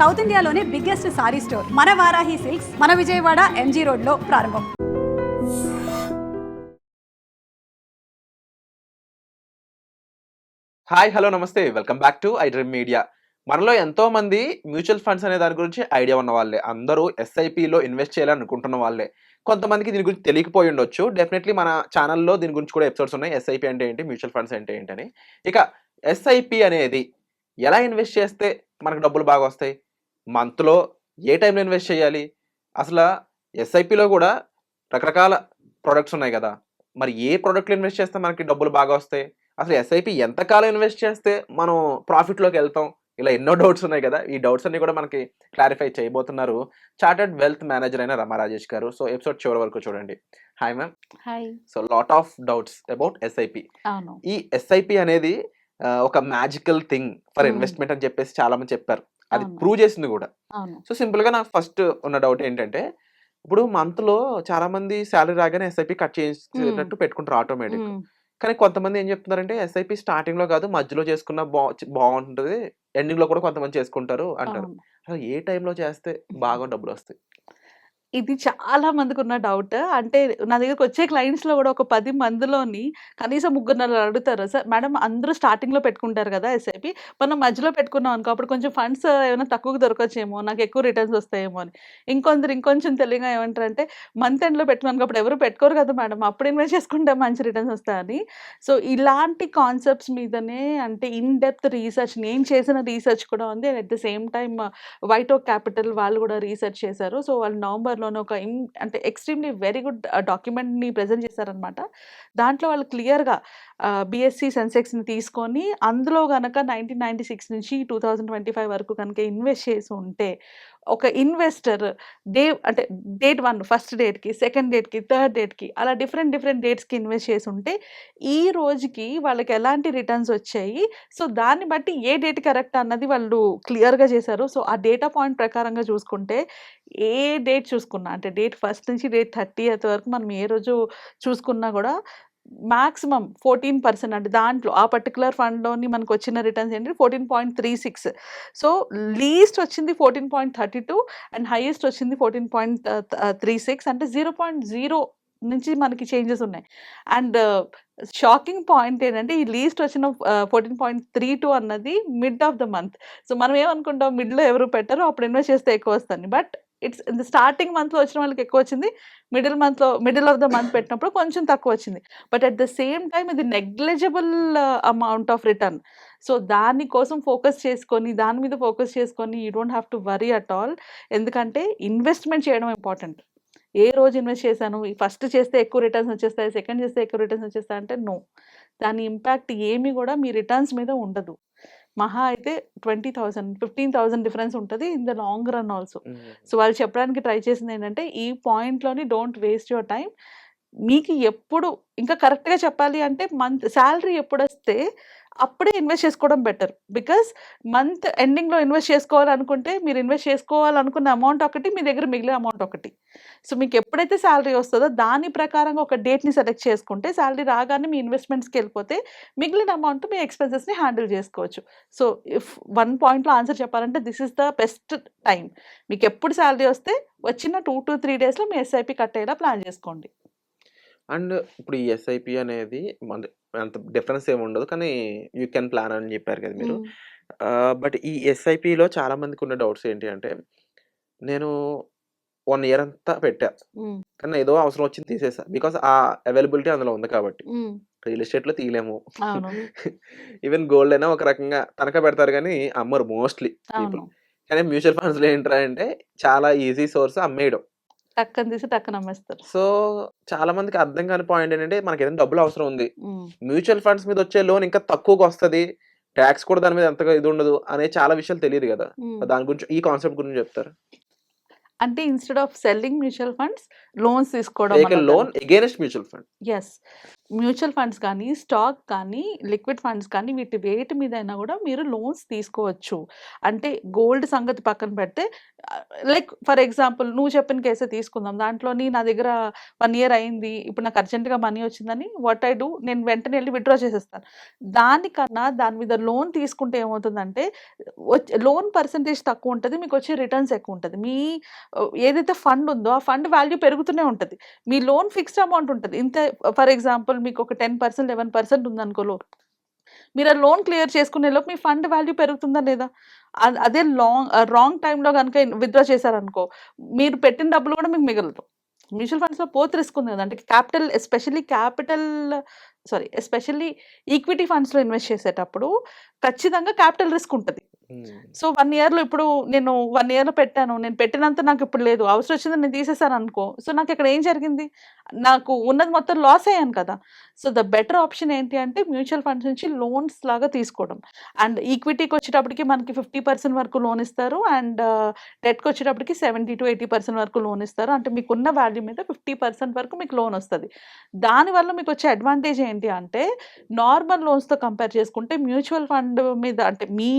South ఇండియాలోనే biggest sari store. మన Varahi silks మన విజయవాడ ఎంజీ రోడ్లో ప్రారంభం. హాయ్ హలో నమస్తే. Welcome back to I dream media మనలో ఎంతో మంది మ్యూచువల్ ఫండ్స్ అనే దాని గురించి ఐడియా ఉన్న వాళ్ళే. అందరూ ఎస్ఐపిలో ఇన్వెస్ట్ చేయాలని అనుకుంటున్న వాళ్ళే. కొంతమందికి దీని గురించి తెలియకపోయి ఉండొచ్చు. డెఫినెట్లీ మన ఛానల్లో దీని గురించి కూడా ఎపిసోడ్స్ ఉన్నాయి. ఎస్ఐపి అంటే ఏంటి? మ్యూచువల్ ఫండ్స్ అంటే ఏంటని. ఇక ఎస్ఐపి అనేది ఎలా ఇన్వెస్ట్ చేస్తే మనకు డబ్బులు బాగా వస్తాయి? మంత్లో ఏ టైంలో ఇన్వెస్ట్ చేయాలి? అసలు ఎస్ఐపిలో కూడా రకరకాల ప్రొడక్ట్స్ ఉన్నాయి కదా. మరి ఏ ప్రోడక్ట్లో ఇన్వెస్ట్ చేస్తే మనకి డబ్బులు బాగా వస్తాయి? అసలు ఎస్ఐపి ఎంతకాలం ఇన్వెస్ట్ చేస్తే మనం ప్రాఫిట్లోకి వెళ్తాం? ఇలా ఎన్నో డౌట్స్ ఉన్నాయి కదా. ఈ డౌట్స్ అన్ని కూడా మనకి క్లారిఫై చేయబోతున్నారు. చార్టర్డ్ వెల్త్ మేనేజర్ అయిన రమా రాజేష్ గారు. సో ఎపిసోడ్ చివరి వరకు చూడండి. Hi ma'am. Hi. So lot of doubts about SIP. ఈ ఎస్ఐపి అనేది ఒక మ్యాజికల్ థింగ్ ఫర్. ఇన్వెస్ట్మెంట్ అని చెప్పేసి చాలా మంది చెప్పారు. అది. ప్రూవ్ చేసింది కూడా సో సింపుల్గా నాకు ఫస్ట్ ఉన్న డౌట్ ఏంటంటే ఇప్పుడు మంత్లో చాలా మంది శాలరీ రాగానే ఎస్ఐపి కట్ చేసినట్టు పెట్టుకుంటారు ఆటోమేటిక్. కానీ కొంతమంది ఏం చెప్తున్నారంటే ఎస్ఐపి స్టార్టింగ్లో కాదు మధ్యలో చేసుకున్న బా బాగుంటుంది ఎండింగ్లో కూడా కొంతమంది చేసుకుంటారు అంటారు. అసలు ఏ టైంలో చేస్తే బాగా డబ్బులు వస్తాయి ఇది చాలా మందికి ఉన్న డౌట్. అంటే నా దగ్గరకు వచ్చే క్లయింట్స్లో లో కూడా ఒక పది మందిలోని కనీసం ముగ్గురు నలుగురు అడుగుతారు? సార్ మేడం అందరూ స్టార్టింగ్లో లో పెట్టుకుంటారు కదా ఎస్ఐపి. మనం మధ్యలో పెట్టుకున్నాం అనుకో అప్పుడు కొంచెం ఫండ్స్ ఏమైనా తక్కువకి దొరకచ్చేమో నాకు ఎక్కువ రిటర్న్స్ వస్తాయేమో అని. ఇంకొందరు ఇంకొంచెం తెలియగా ఏమంటారంటే మంత్ ఎండ్లో పెట్టుకున్నాను అప్పుడు ఎవరు పెట్టుకోరు కదా మేడం అప్పుడు ఇన్వెస్ట్ చేసుకుంటే మంచి రిటర్న్స్ వస్తాయని సో ఇలాంటి కాన్సెప్ట్స్ మీదనే అంటే ఇన్ డెప్త్ రీసెర్చ్ నేను చేసిన రీసెర్చ్ కూడా ఉంది. And at the same time White Oak Capital వాళ్ళు కూడా రీసెర్చ్ చేశారు. సో వాళ్ళు నవంబర్ నవంబర్లోనే ఒక ఇన్ అంటే ఎక్స్ట్రీమ్లీ వెరీ గుడ్ డాక్యుమెంట్ని ప్రజెంట్ చేశారనమాట. దాంట్లో వాళ్ళు క్లియర్గా బిఎస్సి సెన్సెక్స్ని తీసుకొని అందులో కనుక నైన్టీన్ నైన్టీ సిక్స్ నుంచి టూ థౌజండ్ ట్వంటీ ఫైవ్ వరకు కనుక ఇన్వెస్ట్ చేసి ఉంటే ఒక ఇన్వెస్టర్ డే అంటే డేట్ వన్ ఫస్ట్ డేట్కి సెకండ్ డేట్కి థర్డ్ డేట్కి అలా డిఫరెంట్ డిఫరెంట్ డేట్స్కి ఇన్వెస్ట్ చేసి ఉంటే ఈ రోజుకి వాళ్ళకి ఎలాంటి రిటర్న్స్ వచ్చాయి? సో దాన్ని బట్టి ఏ డేట్ కరెక్ట్ అన్నది వాళ్ళు క్లియర్గా చేశారు. సో ఆ డేటా పాయింట్ ప్రకారంగా చూసుకుంటే ఏ డేట్ చూసుకున్నా అంటే డేట్ ఫస్ట్ నుంచి డేట్ థర్టీ వరకు మనం ఏ రోజు చూసుకున్నా కూడా మాక్సిమం ఫోర్టీన్ పర్సెంట్ అంటే దాంట్లో ఆ పర్టికులర్ ఫండ్లోని మనకు వచ్చిన రిటర్న్స్ ఏంటి fourteen point three six. So least వచ్చింది fourteen point thirty two and highest వచ్చింది ఫోర్టీన్ పాయింట్ త్రీ సిక్స్ అంటే జీరో పాయింట్ జీరో నుంచి మనకి చేంజెస్ ఉన్నాయి. అండ్ షాకింగ్ పాయింట్ ఏంటంటే ఈ లీస్ట్ వచ్చిన ఫోర్టీన్ పాయింట్ త్రీ టూ అన్నది mid of the month. So మనం ఏమనుకుంటాం మిడ్లో ఎవరు పెట్టారో అప్పుడు ఇన్వెస్ట్ చేస్తే ఎక్కువ వస్తుంది. But it's in the starting మంత్లో వచ్చిన వాళ్ళకి ఎక్కువ వచ్చింది. మిడిల్ మంత్లో మిడిల్ ఆఫ్ ద మంత్ పెట్టినప్పుడు కొంచెం తక్కువ వచ్చింది. But at the same time ఇది negligible amount of return so దానికోసం ఫోకస్ చేసుకొని దాని మీద ఫోకస్ చేసుకొని you don't have to worry at all ఎందుకంటే ఇన్వెస్ట్మెంట్ చేయడం ఇంపార్టెంట్ ఏ రోజు ఇన్వెస్ట్ చేశాను? ఫస్ట్ చేస్తే ఎక్కువ రిటర్న్స్ వచ్చేస్తాయి? సెకండ్ చేస్తే ఎక్కువ రిటర్న్స్ వచ్చేస్తాయి? అంటే నో దాని ఇంపాక్ట్ ఏమి కూడా మీ రిటర్న్స్ మీద ఉండదు. మహా అయితే twenty thousand fifteen thousand difference ఉంటుంది in the long run also. So వాళ్ళు చెప్పడానికి ట్రై చేసింది ఏంటంటే ఈ పాయింట్లోని డోంట్ వేస్ట్ యువర్ టైం మీకు ఎప్పుడు ఇంకా కరెక్ట్గా చెప్పాలి అంటే మంత్ శాలరీ ఎప్పుడు వస్తే అప్పుడే ఇన్వెస్ట్ చేసుకోవడం బెటర్. బికాస్ మంత్ ఎండింగ్లో ఇన్వెస్ట్ చేసుకోవాలనుకుంటే మీరు ఇన్వెస్ట్ చేసుకోవాలనుకున్న అమౌంట్ ఒకటి మీ దగ్గర మిగిలిన అమౌంట్ ఒకటి. సో మీకు ఎప్పుడైతే శాలరీ వస్తుందో దాని ప్రకారంగా ఒక డేట్ని సెలెక్ట్ చేసుకుంటే శాలరీ రాగానే మీ ఇన్వెస్ట్మెంట్స్కి వెళ్ళిపోతే మిగిలిన అమౌంట్ మీ ఎక్స్పెన్సెస్ని హ్యాండిల్ చేసుకోవచ్చు. సో ఇఫ్ వన్ పాయింట్లో ఆన్సర్ చెప్పాలంటే this is the best time మీకు ఎప్పుడు శాలరీ వస్తే వచ్చిన టూ టు త్రీ డేస్లో మీ ఎస్ఐపి కట్టేలా ప్లాన్ చేసుకోండి. అండ్ ఇప్పుడు ఈ ఎస్ఐపి అనేది మన అంత డిఫరెన్స్ ఏమి ఉండదు. కానీ యూ కెన్ ప్లాన్ అని చెప్పారు కదా మీరు. బట్ ఈ ఎస్ఐపిలో చాలా మందికి ఉన్న డౌట్స్ ఏంటి అంటే నేను వన్ ఇయర్ అంతా పెట్టా. కానీ ఏదో అవసరం వచ్చింది తీసేసా. బికాస్ ఆ అవైలబిలిటీ అందులో ఉంది కాబట్టి. రియల్ ఎస్టేట్లో తీయలేము. అవును. ఈవెన్ గోల్డ్ అయినా ఒక రకంగా తనఖా పెడతారు కానీ అమ్మరు మోస్ట్లీ కానీ మ్యూచువల్ ఫండ్స్లో ఏంటంటే అంటే చాలా ఈజీ సోర్స్ అమ్మేయడం టక్కన తీసి టక్కన అమ్మేస్తారు. సో చాలా మందికి అర్థం కాని పాయింట్ ఏంటంటే మనకి ఏదైనా డబ్బులు అవసరం ఉంది. మ్యూచువల్ ఫండ్స్ మీద వచ్చే లోన్ ఇంకా తక్కువగా వస్తది. ట్యాక్స్ కూడా దాని మీద ఎంతగా ఇది ఉండదు అనే చాలా విషయాలు తెలియదు కదా. దాని గురించి ఈ కాన్సెప్ట్ గురించి చెప్తారు? అంటే instead of selling mutual funds loans తీసుకోవడం loan against mutual fund as mutual funds కానీ, స్టాక్ కానీ, లిక్విడ్ ఫండ్స్ కానీ వీటి వేటి మీదైనా కూడా మీరు లోన్స్ తీసుకోవచ్చు. అంటే గోల్డ్ సంగతి పక్కన పెడితే లైక్ ఫర్ ఎగ్జాంపుల్ నువ్వు చెప్పిన కేసే తీసుకుందాం. దాంట్లోని నా దగ్గర వన్ ఇయర్ అయింది. ఇప్పుడు నాకు అర్జెంట్‌గా మనీ వచ్చిందని వాట్ ఐ డూ నేను వెంటనే వెళ్ళి విత్‌డ్రా చేసేస్తాను. దానికన్నా దాని మీద లోన్ తీసుకుంటే ఏమవుతుందంటే వచ్ లోన్ పర్సెంటేజ్ మీకు వచ్చే రిటర్న్స్ ఎక్కువ ఉంటుంది మీ ఏదైతే ఫండ్ ఉందో ఆ ఫండ్ వాల్యూ పెరుగుతూనే ఉంటుంది మీ లోన్ ఫిక్స్డ్ అమౌంట్ ఉంటుంది ఇంత ఫర్ ఎగ్జాంపుల్ మీకు ఒక 10%, 11% ఉందనుకో లోన్. మీరు ఆ లోన్ క్లియర్ చేసుకునేలోపు మీ ఫండ్ వాల్యూ పెరుగుతుందా లేదా? అదే లాంగ్ రాంగ్ టైంలో కనుక విత్‌డ్రా చేశారనుకో మీరు పెట్టిన డబ్బులు కూడా మీకు మిగలదు. మ్యూచువల్ ఫండ్స్‌లో పోత్ రిస్క్ ఉంది గదా! అంటే capital especially capital sorry especially equity ఫండ్స్‌లో ఇన్వెస్ట్ చేసేటప్పుడు ఖచ్చితంగా క్యాపిటల్ రిస్క్ ఉంటుంది సో వన్ ఇయర్లో ఇప్పుడు నేను వన్ ఇయర్లో పెట్టాను. నేను పెట్టినంత నాకు ఇప్పుడు లేదు. అవసరం వచ్చిందని నేను తీసేసాననుకో సో నాకు ఇక్కడ ఏం జరిగింది? నాకు ఉన్నది మొత్తం లాస్ అయ్యాను కదా! సో ద బెటర్ ఆప్షన్ ఏంటి అంటే మ్యూచువల్ ఫండ్స్ నుంచి లోన్స్ లాగా తీసుకోవడం. అండ్ ఈక్విటీకి వచ్చేటప్పటికి మనకి 50% వరకు లోన్ ఇస్తారు. అండ్ డెట్కి వచ్చేటప్పటికి సెవెంటీ టు ఎయిటీ పర్సెంట్ వరకు లోన్ ఇస్తారు. అంటే మీకున్న వాల్యూ మీద 50% వరకు మీకు లోన్ వస్తుంది దానివల్ల వచ్చే అడ్వాంటేజ్ ఏంటి అంటే నార్మల్ లోన్స్‌తో కంపేర్ చేసుకుంటే మ్యూచువల్ ఫండ్ మీద అంటే మీ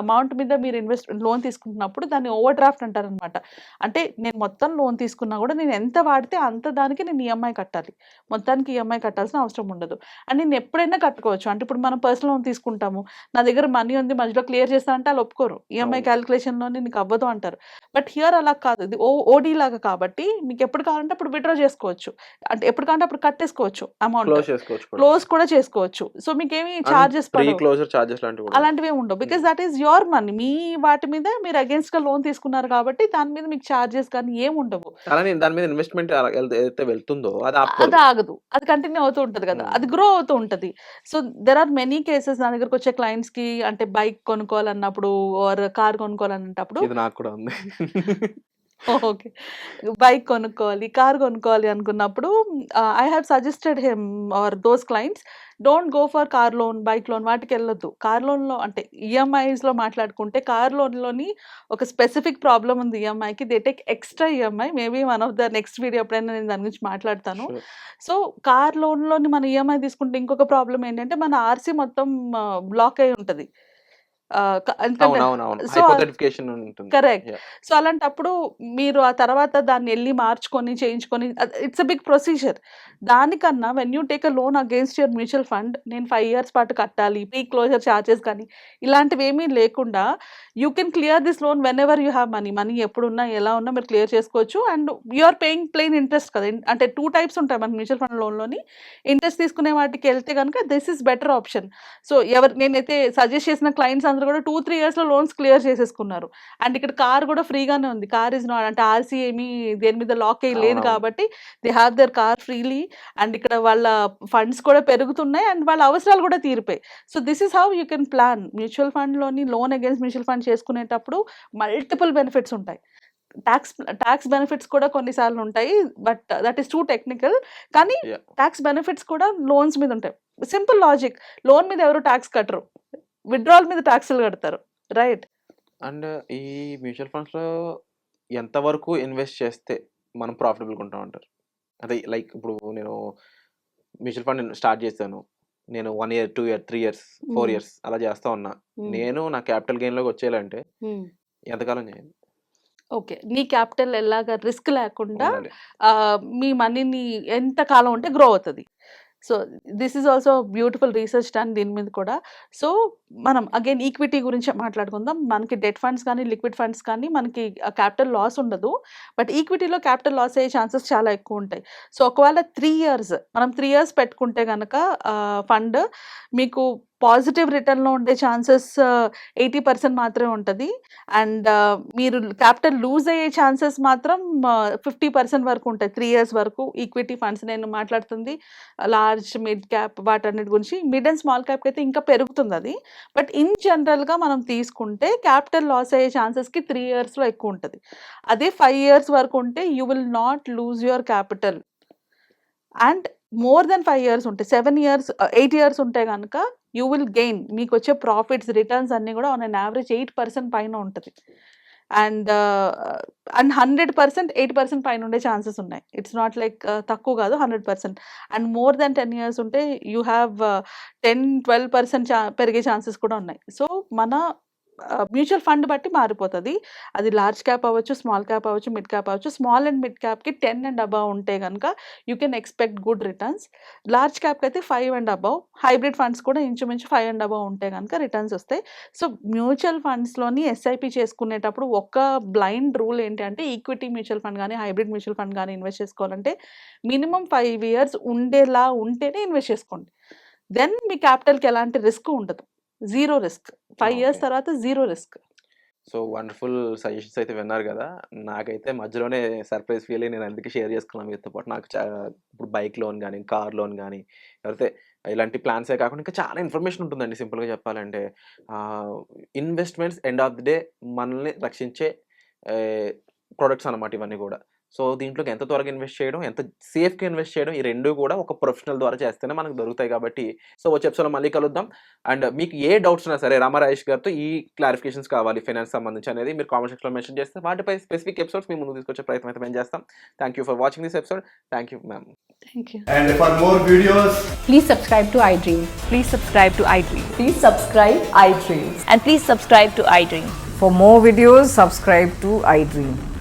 అమౌంట్ మీద మీరు ఇన్వెస్ట్ లోన్ తీసుకుంటున్నప్పుడు దాన్ని ఓవర్ డ్రాఫ్ట్ అంటారనమాట. అంటే నేను మొత్తం లోన్ తీసుకున్నా గూడా నేను ఎంత వాడితే అంత దానికి నేను ఈఎంఐ కట్టాలి. మొత్తానికి ఈఎంఐ కట్టాల్సిన అవసరం ఉండదు. అండ్ నేను ఎప్పుడైనా కట్టుకోవచ్చు. అంటే ఇప్పుడు మనం పర్సనల్ లోన్ తీసుకుంటాము. నా దగ్గర మనీ ఉంది మధ్యలో క్లియర్ చేస్తా అంటే ఆళ్ళు ఒప్పుకోరు. ఈఎంఐ అవును. క్యాలిక్యులేషన్‌లోనే నీకు అవ్వదు అంటారు. బట్ హియర్ అలా కాదు. ఇది ఓ ఓడీ లాగా కాబట్టి మీకు ఎప్పుడు కావాలంటే అప్పుడు విత్‌డ్రా చేసుకోవచ్చు. అంటే ఎప్పుడు కావాలంటే అప్పుడు కట్టేసుకోవచ్చు అమౌంట్. క్లోజ్ చేసుకోవచ్చు కూడా. క్లోజ్ కూడా చేసుకోవచ్చు. సో మీకేమి చార్జెస్ ప్రీ పడవు. క్లోజర్ చార్జెస్ లాంటివి కూడా ఉండవు. హ్మ్. That is your money. మీ వాటి మీద మీరు అగెయిన్స్ట్‌గా లోన్ తీసుకున్నారు కాబట్టి దాని మీద మీకు చార్జెస్ కానీ ఏమి ఉండవు. అలానే దాని మీద ఇన్వెస్ట్‌మెంట్ ఏదైతే వెళ్తుందో అది. ఆగదు. అది కంటిన్యూ అవుతూ ఉంటది కదా! అది గ్రో అవుతూ ఉంటది. So there are many cases నా దగ్గరకొచ్చే క్లయింట్స్‌కి అంటే బైక్ కొనుక్కోవాలన్నప్పుడు ఆర్ కార్ కొనుక్కోవాలనేటప్పుడు ఇది నాకు కూడా ఉంది. ఓకే. బైక్ కొనుక్కోవాలి, కార్ కొనుక్కోవాలి అనుకున్నప్పుడు I have suggested him are those clients don't go for car loan, bike loan వాటికెళ్ళొద్దు. Car లోన్‌లో అంటే ఈఎంఐస్‌లో మాట్లాడుకుంటే కార్ లోన్‌లోని ఒక స్పెసిఫిక్ ప్రాబ్లమ్ ఉంది ఈఎంఐకి. They take extra EMI. Maybe one of the next video ఎప్పుడైనా నేను దాని గురించి మాట్లాడతాను. సో కార్ లోన్‌లోని మనం ఈఎంఐ తీసుకుంటే ఇంకొక ప్రాబ్లమ్ ఏంటంటే మన ఆర్‌సీ మొత్తం బ్లాక్ అయ్యి ఉంటది. కరెక్ట్. సో అలాంటప్పుడు మీరు ఆ తర్వాత దాన్నెళ్ళి మార్చుకొని, చేయించుకొని ఇట్స్ ఎ బిగ్ ప్రొసీజర్. దానికన్నా when you take a loan against your mutual fund నేను 5 ఇయర్స్ పాటు కట్టాలి. ప్రీ క్లోజర్ చార్జెస్ కానీ ఇలాంటివేమీ లేకుండా you can clear this loan whenever you have money. Money ఎప్పుడున్నా, ఎలా ఉన్నా మీరు క్లియర్ చేసుకోవచ్చు. And you are paying plain interest కదా! అంటే 2 టైప్స్ ఉంటాయి మన మ్యూచువల్ ఫండ్ లోన్‌లోని. ఇంట్రెస్ట్ తీసుకునే వాటికెళ్తే గనుక this is better option. So ఎవరు నేనైతే సజెస్ట్ చేసిన క్లయింట్స్ అందరూ కూడా 2, 3 ఇయర్స్‌లో లోన్స్ క్లియర్ చేసేసుకున్నారు. అండ్ ఇక్కడ కార్ కూడా ఫ్రీగానే ఉంది. కార్ ఈస్ నాట్ అంటే ఆర్‌సీ ఏమి దేని మీద లాక్ అయ్యి లేదు. కాబట్టి they have their car freely and ఇక్కడ వాళ్ళ ఫండ్స్ కూడా పెరుగుతున్నాయి. అండ్ వాళ్ళ అవసరాలు కూడా తీరిపోయాయి. So this is how you can plan. Mutual ఫండ్‌లోని loan against mutual fund చేసుకునేటప్పుడు మల్టిపుల్ బెనిఫిట్స్ ఉంటాయి. టాక్స్ టాక్స్ బెనిఫిట్స్ కూడా కొన్ని సార్లు ఉంటాయి. But that is too technical. కానీ! టాక్స్ బెనిఫిట్స్ కూడా లోన్స్ మీద ఉంటాయి. Simple logic. లోన్ మీద ఎవరు టాక్స్ కట్టరు. విత్‌డ్రావల్ మీద టాక్స్‌లు కడతారు. రైట్. అండ్ ఈ మ్యూచువల్ ఫండ్స్‌లో ఎంత వరకు ఇన్వెస్ట్ చేస్తే మనం ప్రాఫిటబుల్‌గా ఉంటాం అంటారు? అదే లైక్ ఇప్పుడు నేను మ్యూచువల్ ఫండ్ స్టార్ట్ చేశాను. నేను 1 ఇయర్, 2 ఇయర్, 3 ఇయర్స్, 4 హ్మ్. ఇయర్స్ అలా చేస్తా ఉన్నా. నేను నా క్యాపిటల్ గెయిన్‌లోకి వచ్చేయాలంటే హ్మ్. ఎంతకాలం చేయాలి? ఓకే. నీ క్యాపిటల్ ఎలాగా రిస్క్ లేకుండా మీ మనీని ఎంత కాలం ఉంటే గ్రో అవుతది. So this is also beautiful research and దీని మీద కూడా. సో మనం అగైన్ ఈక్విటీ గురించే మాట్లాడుకుందాం. మనకి డెట్ ఫండ్స్ కానీ, లిక్విడ్ ఫండ్స్ కానీ మనకి క్యాపిటల్ లాస్ ఉండదు. బట్ ఈక్విటీలో క్యాపిటల్ లాస్ అయ్యే ఛాన్సెస్ చాలా ఎక్కువ ఉంటాయి సో ఒకవేళ త్రీ ఇయర్స్ మనం త్రీ ఇయర్స్ పెట్టుకుంటే కనుక ఫండ్ మీకు పాజిటివ్ రిటర్న్‌లో ఉండే ఛాన్సెస్ 80% మాత్రమే ఉంటుంది అండ్ మీరు క్యాపిటల్ లూజ్ అయ్యే ఛాన్సెస్ మాత్రం 50% వరకు ఉంటాయి. త్రీ ఇయర్స్ వరకు ఈక్విటీ ఫండ్స్ నేను మాట్లాడుతుంది లార్జ్, మిడ్ క్యాప్ వాటన్నిటి గురించి. మిడ్ అండ్ స్మాల్ క్యాప్‌కి అయితే ఇంకా పెరుగుతుంది అది బట్ ఇన్ జనరల్‌గా మనం తీసుకుంటే క్యాపిటల్ లాస్ అయ్యే ఛాన్సెస్‌కి త్రీ ఇయర్స్‌లో ఎక్కువ ఉంటుంది అదే ఫైవ్ ఇయర్స్ వరకు ఉంటే you will not lose your capital. And more than five years ఉంటే సెవెన్ ఇయర్స్ ఎయిట్ ఇయర్స్ ఉంటే కనుక యూ విల్ గెయిన్. మీకొచ్చే ప్రాఫిట్స్, రిటర్న్స్ అన్నీ కూడా on an average eight percent పైన ఉంటుంది. And and hundred percent eight percent పైన ఉండే ఛాన్సెస్ ఉన్నాయి. ఇట్స్ నాట్ లైక్ తక్కువ కాదు hundred percent. And more than ten years ఉంటే you have ten twelve percent పెరిగే ఛాన్సెస్ కూడా ఉన్నాయి. సో మన మ్యూచువల్ ఫండ్ బట్టి మారిపోతుంది. అది లార్జ్ క్యాప్ అవ్వచ్చు స్మాల్ క్యాప్ అవ్వచ్చు మిడ్ క్యాప్ అవ్వచ్చు. స్మాల్ అండ్ మిడ్ క్యాప్కి టెన్ అండ్ అబవ్ ఉంటే కనుక you can expect good returns. Large క్యాప్కి అయితే five and above. Hybrid funds కూడా ఇంచుమించు ఫైవ్ అండ్ అబవ్ ఉంటే కనుక రిటర్న్స్ వస్తాయి. సో మ్యూచువల్ ఫండ్స్లోని ఎస్ఐపి చేసుకునేటప్పుడు ఒక్క బ్లైండ్ రూల్ ఏంటంటే ఈక్విటీ మ్యూచువల్ ఫండ్ కానీ హైబ్రిడ్ మ్యూచువల్ ఫండ్ కానీ ఇన్వెస్ట్ చేసుకోవాలంటే మినిమం ఫైవ్ ఇయర్స్ ఉండేలా ఉంటేనే ఇన్వెస్ట్ చేసుకోండి. దెన్ మీ క్యాపిటల్కి ఎలాంటి రిస్క్ ఉండదు. Zero risk. Five years. తర్వాత zero risk. So wonderful suggestions అయితే విన్నారు కదా. నాకైతే మధ్యలోనే సర్ప్రైజ్ ఫీల్ అయ్యి నేను అందుకే షేర్ చేసుకున్నాను మీతో పాటు. నాకు ఇప్పుడు బైక్ లోన్ కానీ కార్ లోన్ కానీ ఎవరైతే ఇలాంటి ప్లాన్సే కాకుండా ఇంకా చాలా ఇన్ఫర్మేషన్ ఉంటుందండి సింపుల్గా చెప్పాలంటే. Investments end of the day మనల్ని రక్షించే ప్రొడక్ట్స్ అన్నమాట ఇవన్నీ కూడా. సో దీంట్లోకి ఎంత త్వరగా ఇన్వెస్ట్ చేయడం ఎంత సేఫ్గా ఇన్వెస్ట్ చేయడం ఈ రెండు కూడా ఒక ప్రొఫెషనల్ ద్వారా చేస్తేనే మనకు దొరుకుతాయి కాబట్టి సో వచ్చే ఎపిసోడ్లో మళ్ళీ కలుద్దాం అండ్ మీకు ఏ డౌట్స్ ఉన్నా సరే రామారాయేష్ గారితో ఈ క్లారిఫికేషన్స్ కావాలి ఫైనాన్స్ సంబంధించి అనేది మీరు కామెంట్ సెక్షన్లో మెన్షన్ చేస్తే వాటిపై స్పెసిఫిక్ ఎపిసోడ్స్ మీ ముందు తీసుకొచ్చే ప్రయత్నం అయితే మేము చేస్తాం thank you for watching this episode thank you ma'am thank you And for more videos, Please subscribe to iDream. Please subscribe to iDream. Please subscribe iDreams. And please subscribe to iDream. For more videos, subscribe to iDream.